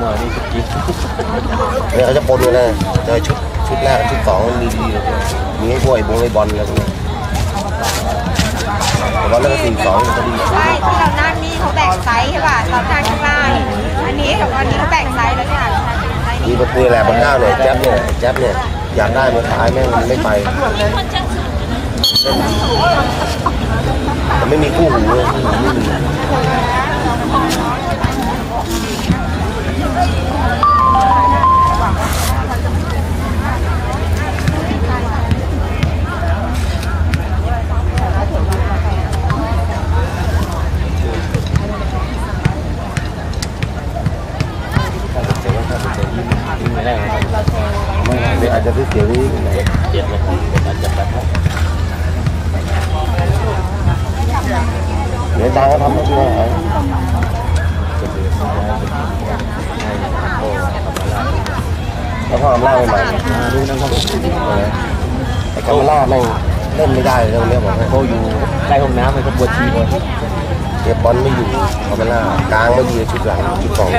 มื่อนี่ชุดจริงเนี่ยเขาจะปนกันเลยเจอชุดชุดแรกกับชุดสองมันมีดีเลยมีให้พวกไอ้บงไอ้บอลอะไรพวกนี้แต่ว่าเลิกสี่สองก็ดี ใช่ที่เรานั่งนี่เขาแบ่งไซส์ใช่ป่ะเรานั่งข้างล่างอันนี้กับอันนี้เขาแบ่งไซส์แล้วเนี่ยไซส์มีนี้ประตูแหละบนเก้าเนี่ยแจ๊บเนี่ยแจ๊บเนี่ยอยากได้มาขายแม่งมันไม่ไปแต่ไม่มีคู่หูเลยคู่หูไม่มี อยิ้มยิ้มไม่ได้ครับไม่เดี๋ยวอาจจะเสียนี้เจ็ดนาทีเป็นอาจจะแบบเดี๋ยวตาก็ทำให้ดูหายจะเดือดร้อนให้โอ้ธรรมาชแล้วก็อำนาจใหม่ดูนะครับๆไอ้กำมลาแม่เล่นไม่ได้เลยตรงเนี้ยบอกให้เขาอยู่ใกล้ห้องน้ำเลยเขาปวดทีเลยเก็บบอลไม่อยู่กำมะลากลางไม่ดีชุดหลังชุดสอง